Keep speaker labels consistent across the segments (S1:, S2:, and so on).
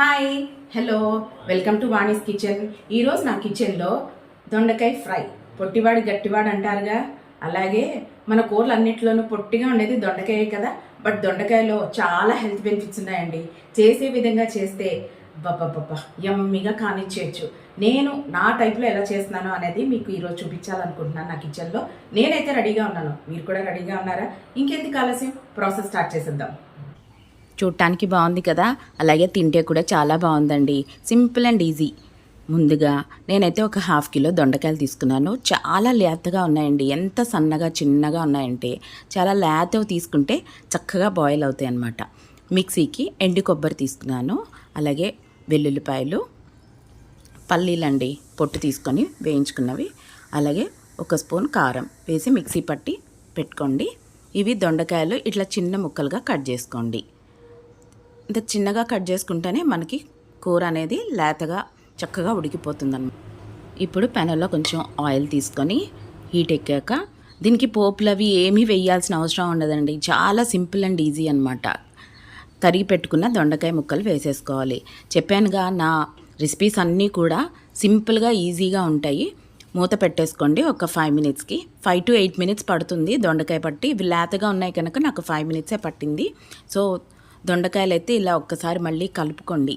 S1: Hi hello welcome to Vani's kitchen ఈరోజు నా కిచెన్లో దొండకాయ ఫ్రై. పొట్టివాడు గట్టివాడు అంటారుగా. అలాగే మన కూరలు అన్నింటిలోనూ పొట్టిగా ఉండేది దొండకాయ కదా. బట్ దొండకాయలో చాలా హెల్త్ బెనిఫిట్స్ ఉన్నాయండి. చేసే విధంగా చేస్తే బబ్బబ్బబ్బా యమ్మీగా కానిచ్చేయచ్చు. నేను నా టైప్లో ఎలా చేస్తున్నానో అనేది మీకు ఈరోజు చూపించాలనుకుంటున్నాను నా కిచెన్లో నేనైతే రెడీగా ఉన్నాను. మీరు కూడా రెడీగా ఉన్నారా? ఇంకెందుకు ఆలస్యం? ప్రాసెస్ స్టార్ట్ చేసేద్దాం.
S2: చూడటానికి బాగుంది కదా? అలాగే తింటే కూడా చాలా బాగుందండి. Simple and easy. ముందుగా నేనైతే ఒక హాఫ్ కిలో దొండకాయలు తీసుకున్నాను. చాలా లేతగా ఉన్నాయండి. ఎంత సన్నగా చిన్నగా ఉన్నాయంటే చాలా లేతవి తీసుకుంటే చక్కగా బాయిల్ అవుతాయి అన్నమాట. మిక్సీకి ఎండు కొబ్బరి తీసుకున్నాను. అలాగే వెల్లుల్లిపాయలు పల్లీలండి పొట్టు తీసుకొని వేయించుకున్నవి. అలాగే ఒక స్పూన్ కారం వేసి మిక్సీ పట్టి పెట్టుకోండి. ఇవి దొండకాయలు ఇట్లా చిన్న ముక్కలుగా కట్ చేసుకోండి. ఇంత చిన్నగా కట్ చేసుకుంటేనే మనకి కూర అనేది లేతగా చక్కగా ఉడికిపోతుందన్నమాట. ఇప్పుడు పెనంలో కొంచెం ఆయిల్ తీసుకొని హీట్ ఎక్కాక దీనికి పోపులు అవి ఏమీ వేయాల్సిన అవసరం ఉండదండి. చాలా సింపుల్ అండ్ ఈజీ అనమాట తరిగి పెట్టుకున్న దొండకాయ ముక్కలు వేసేసుకోవాలి. చెప్పానుగా నా రెసిపీస్ అన్నీ కూడా సింపుల్గా ఈజీగా ఉంటాయి. మూత పెట్టేసుకోండి. ఒక ఫైవ్ మినిట్స్కి. ఫైవ్ టు ఎయిట్ మినిట్స్ పడుతుంది దొండకాయ పట్టి. ఇవి లేతగా ఉన్నాయి కనుక నాకు ఫైవ్ మినిట్సే పట్టింది. సో దొండకాయలు అయితే ఇలా ఒక్కసారి మళ్ళీ కలుపుకోండి.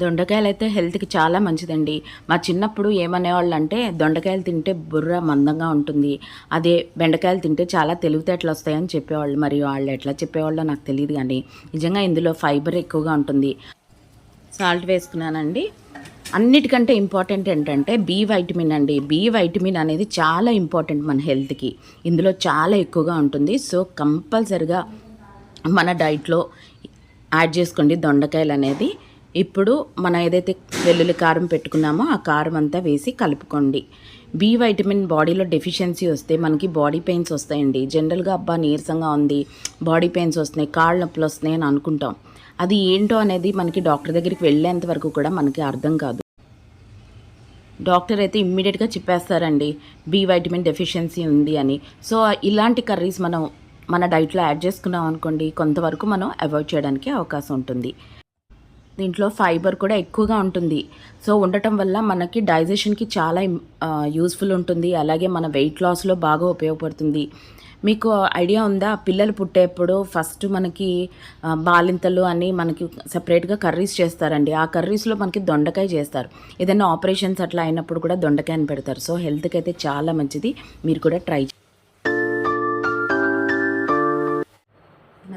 S2: దొండకాయలు అయితే హెల్త్కి చాలా మంచిదండి. మా చిన్నప్పుడు ఏమనేవాళ్ళు అంటే దొండకాయలు తింటే బుర్ర మందంగా ఉంటుంది. అదే బెండకాయలు తింటే చాలా తెలివితేటలు వస్తాయని చెప్పేవాళ్ళు. మరి వాళ్ళు ఎట్లా చెప్పేవాళ్ళో నాకు తెలియదు కానీ నిజంగా ఇందులో ఫైబర్ ఎక్కువగా ఉంటుంది. సాల్ట్ వేసుకున్నానండి. అన్నిటికంటే ఇంపార్టెంట్ ఏంటంటే బి వైటమిన్ అండి. బి వైటమిన్ అనేది చాలా ఇంపార్టెంట్ మన హెల్త్కి. ఇందులో చాలా ఎక్కువగా ఉంటుంది. సో కంపల్సరిగా మన డైట్లో యాడ్ చేసుకోండి దొండకాయలు అనేది ఇప్పుడు మనం ఏదైతే వెల్లుల్లి కారం పెట్టుకున్నామో ఆ కారం అంతా వేసి కలుపుకోండి. బి వైటమిన్ బాడీలో డెఫిషియన్సీ వస్తే మనకి బాడీ పెయిన్స్ వస్తాయండి. జనరల్గా అబ్బా నీరసంగా ఉంది బాడీ పెయిన్స్ వస్తున్నాయి కాళ్ళ నొప్పులు వస్తున్నాయి అని అనుకుంటాం. అది ఏంటో అనేది మనకి డాక్టర్ దగ్గరికి వెళ్ళేంత వరకు కూడా మనకి అర్థం కాదు. డాక్టర్ అయితే ఇమ్మీడియట్గా చెప్పేస్తారండి బి వైటమిన్ డెఫిషియన్సీ ఉంది అని. సో ఇలాంటి కర్రీస్ మనం మన డైట్లో యాడ్ చేసుకున్నాం అనుకోండి కొంతవరకు మనం అవాయిడ్ చేయడానికి అవకాశం ఉంటుంది. దీంట్లో ఫైబర్ కూడా ఎక్కువగా ఉంటుంది. సో ఉండటం వల్ల మనకి డైజెషన్కి చాలా యూస్ఫుల్ ఉంటుంది. అలాగే మన వెయిట్ లాస్లో బాగా ఉపయోగపడుతుంది. మీకు ఐడియా ఉందా? పిల్లలు పుట్టేప్పుడు ఫస్ట్ మనకి బాలింతలు అని మనకి సపరేట్గా కర్రీస్ చేస్తారండి. ఆ కర్రీస్లో మనకి దొండకాయ చేస్తారు. ఏదైనా ఆపరేషన్స్ అట్లా అయినప్పుడు కూడా దొండకాయని పెడతారు. సో హెల్త్కి అయితే చాలా మంచిది. మీరు కూడా ట్రై